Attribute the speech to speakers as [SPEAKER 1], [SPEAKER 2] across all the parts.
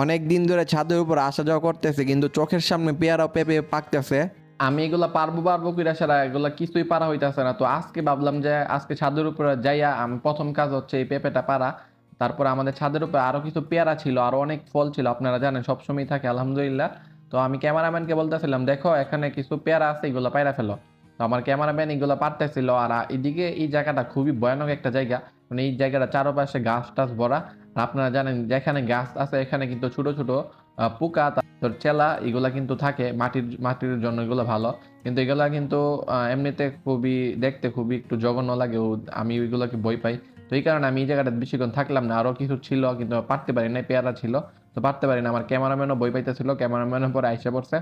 [SPEAKER 1] অনেক দিন ধরে ছাদের উপর আসা যাওয়া করতেছে, কিন্তু চোখের সামনে পেয়ারা পেঁপে পাকতেছে।
[SPEAKER 2] আমি এগুলা পারব পারব কিরা সারা এগুলা কিছুই পারা হইতেছে না। তো আজকে ভাবলাম যে, আজকে ছাদের উপরে যাইয়া আমি প্রথম কাজ হচ্ছে এই পেঁপেটা পারা। তারপর আমাদের ছাদের উপরে আরও কিছু পেয়ারা ছিল, আরও অনেক ফল ছিল, আপনারা জানেন সবসময় থাকে, আলহামদুলিল্লাহ। তো আমি ক্যামেরাম্যানকে বলতেছিলাম, দেখো, এখানে কিছু পেয়ারা আছে, এগুলো পায়রা ফেলো। তো আমার ক্যামেরাম্যান এগুলো পারতেছিল, আর এদিকে এই জায়গাটা খুবই ভয়ানক একটা জায়গা। মানে এই জায়গাটা চারপাশে গাছ টাছ ভরা। আপনারা জানেন যেখানে গাছ আছে, এখানে কিন্তু ছোট ছোট পোকা, তারপর চেলা, এগুলা কিন্তু থাকে মাটির মাটির জন্য এগুলো ভালো। কিন্তু এগুলা কিন্তু এমনিতে খুবই, দেখতে খুবই একটু জঘন্য লাগে আমি ওইগুলোকে বই পাই। তো এই কারণে আমি এই জায়গাটা বেশিক্ষণ থাকলাম না। আরও কিছু ছিল কিন্তু পারতে পারি না পেয়ারা ছিল। তো পারতে পারি না, আমার ক্যামেরাম্যানও বই পাইতেছিল ক্যামেরাম্যানের পরে আইসে পড়ছে।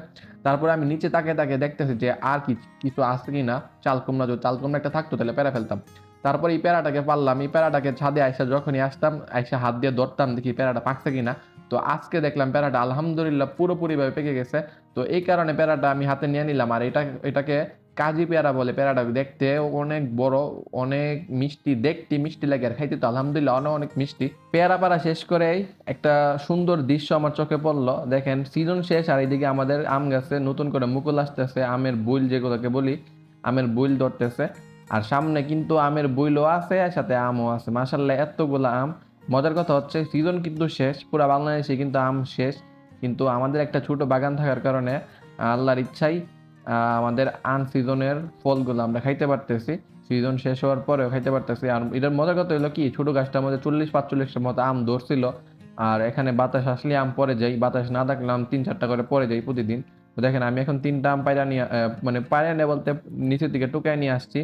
[SPEAKER 2] তারপরে আমি নিচে তাকে তাকে দেখতেছি যে আর কি, কিছু আছে কি না চাল কুমড়া, যদি চাল কুমড়া একটা থাকতো তাহলে পেরা ফেলতাম। তারপর এই প্যারাটাকে পারলাম, এই প্যারাটাকে ছাদে আইসা যখনই আসতাম, আইসা হাত দিয়ে ধরতাম, দেখি প্যারাটা পাকছে কিনা। তো আজকে দেখলাম প্যারাটা আলহামদুলিল্লাহ পুরোপুরিভাবে পেকে গেছে। তো এই কারণে প্যারাটা আমি হাতে নিয়ে নিলাম। আর এটা, এটাকে কাজী পেয়ারা বলে পেয়ারাটা দেখতে অনেক বড়, অনেক মিষ্টি, দেখতে মিষ্টি লাগে আর খাইতে তো আলহামদুলিল্লাহ অনেক অনেক মিষ্টি। পেয়ারা পাড়া শেষ করেই একটা সুন্দর দৃশ্য আমার চোখে পড়ল। দেখেন, সিজন শেষ আর এইদিকে আমাদের আম গাছে নতুন করে মুকুল আসতেছে, আমের বুইল যেগুলোকে বলি, আমের বুইল ধরতেছে। আর সামনে কিন্তু আমের বুইলও আছে সাথে আমও আছে। মাসাল্লাহ এতগুলো আম। মজার কথা হচ্ছে সিজন কিন্তু শেষ, পুরো বাংলাদেশে কিন্তু আম শেষ। কিন্তু আমাদের একটা ছোট বাগান থাকার কারণে, আল্লাহর ইচ্ছাই আমাদের আন সিজনের ফলগুলো আমরা খাইতে পারতেছি। সিজন শেষ হওয়ার পরেও খাইতে পারতেছি। আর এটার মজার কথা হলো কি, ছোট গাছটার মধ্যে চল্লিশ পাঁচচল্লিশটার মতো আম ধরছিল। আর এখানে বাতাস আসলে আম পরে যাই বাতাস না থাকলে আম তিন চারটা করে পরে যাই প্রতিদিন। দেখেন, আমি এখন তিনটা আম পায়রা নিয়ে মানে পায়রা নিয়ে বলতে নিচের দিকে টুকায় নিয়ে আসছি।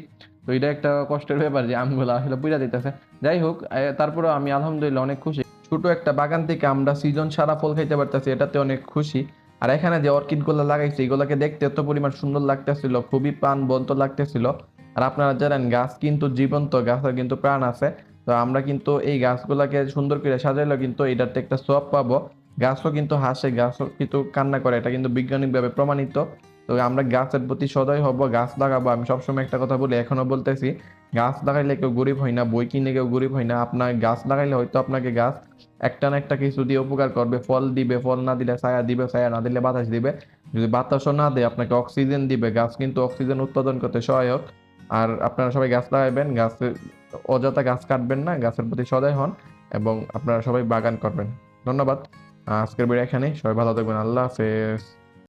[SPEAKER 2] তো এটা একটা কষ্টের ব্যাপার যে আমগুলো আসলে পুজা দিতেছে। যাই হোক তারপরে আমি আলহামদুলিল্লাহ অনেক খুশি। ছোট একটা বাগান থেকে আমরা সিজন সারা ফল খাইতে পারতেছি, এটাতে অনেক খুশি। আর এখানে যে অর্কিডগুলো লাগাইছি, এগুলোকে দেখতে এত পরিমাণ সুন্দর লাগতেছিল, খুবই প্রাণ বলতো লাগতেছিল। আর আপনারা জানেন, গাছ কিন্তু জীবন্ত, গাছের কিন্তু প্রাণ আছে। তো আমরা কিন্তু এই গাছগুলোকে সুন্দর করে সাজাইলেও কিন্তু এটাতে একটা সব পাবো। গাছও কিন্তু হাসে, গাছও কিন্তু কান্না করে, এটা কিন্তু বৈজ্ঞানিকভাবে প্রমাণিত। তো আমরা গাছের প্রতি সদয় হব, গাছ লাগাবো। আমি সবসময় একটা কথা বলি, এখনও বলতেছি, গাছ লাগাইলে কেউ গরিব হয় না, বই কিনে কেউ গরিব হয় না। আপনার গাছ লাগাইলে হয়তো আপনাকে গাছ একটা না একটা কিছু দিয়ে উপকার করবে। ফল দিবে, ফল না দিলে ছায়া দিবে, ছায়া না দিলে বাতাস দিবে। যদি বাতাসও না দেয়, আপনাকে অক্সিজেন দিবে। গাছ কিন্তু অক্সিজেন উৎপাদন করতে সহায়ক। আর আপনারা সবাই গাছ লাগাইবেন গাছের অযথা গাছ কাটবেন না, গাছের প্রতি সদয় হন এবং আপনারা সবাই বাগান করবেন। ধন্যবাদ। আজকের ভিডিও এখানেই। সবাই ভালো থাকবেন। আল্লাহ হাফেজ।